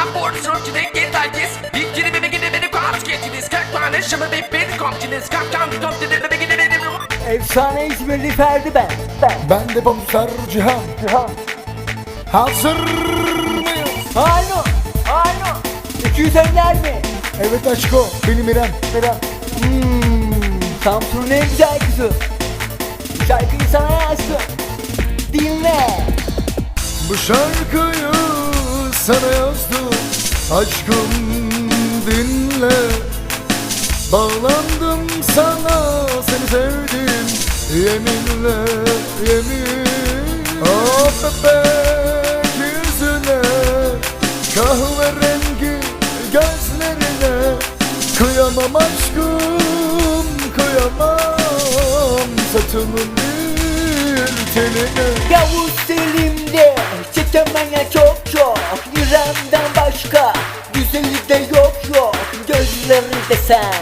I'm get like this. Kalk şımı bir beni. Kalk kan Efsane İzmirli Ferdi ben. Ben. Ben de Pamuklar Cihan. Cihan. Hazır mıyız? Alo. Alo. 200 evler mi? Evet aşko benim İrem. Biraz. Hmm, Samsun'un en güzel kızı. Bu şarkıyı sana yazdım. Dinle. Bu şarkıyı sana yazdım Aşkım dinle. Bağlandım sana seni sevdim Yeminle yemin Ah bebek yüzüne Kahverengi gözlerine. Kıyamam aşkım kıyamam. Saçının bir teline güzeli de yok yok. Gözleri de sen.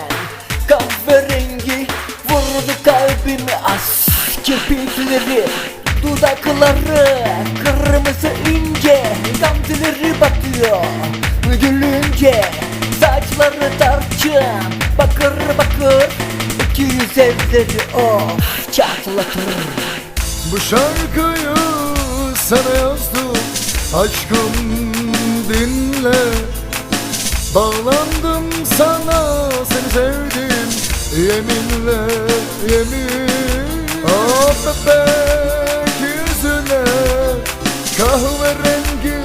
Kahverengi Vurdu kalbimi as Kirpikleri Dudakları kırmızı ince Gamzeleri batıyor. Gülünce Saçları tarçın. Bakır bakır İki yüz evleri oh Çatlatır Bu şarkıyı sana yazdım. Aşkım dinle Bağlandım sana seni sevdim Yeminle yemin. Ah bebek yüzüne Kahverengi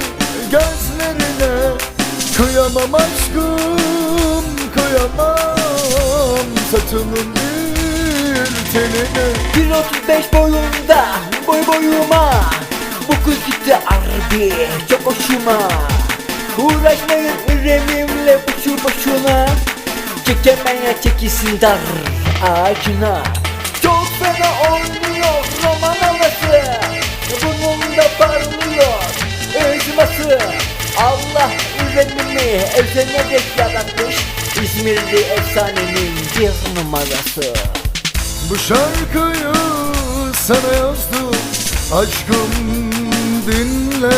gözlerine. Kıyamam aşkım kıyamam Saçının bir teline 1.35 boyunda boy boyuma. Bu kız gitti harbi çok hoşuma. Uğraşmayın boşuna Çekemeye çekilsin dar ağacına. Çok fena oynuyor roman havası Burnumda parlıyor özması Allah üremimi özenerek yaratmış İzmirli efsanenin bir numarası. Bu şarkıyı sana yazdım Aşkım dinle.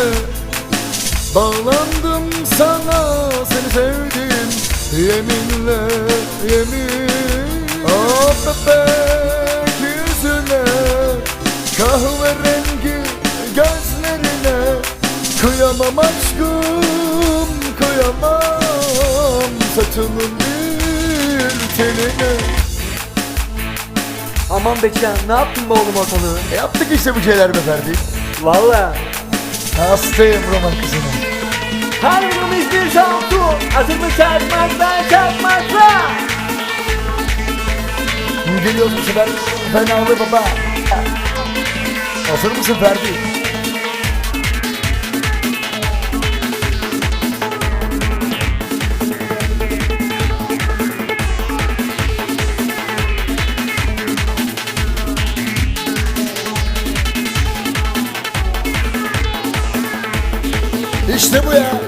Bağlandım sana seni sevdim Yeminle yemin Ah bebek yüzüne Kahverengi gözlerine Kıyamam aşkım kıyamam Saçının bir teline Aman be Can ne yaptın be oğlum ortalığı? E yaptık işte bu şeyler be Ferdi. Valla Hastayım roman kızına. Her birimiz bir şampiyon Hazır mı çarpmaktan çarpmakla Geliyoruz bu sefer fenalı baba. Hazır mısın Ferdi? İşte bu ya.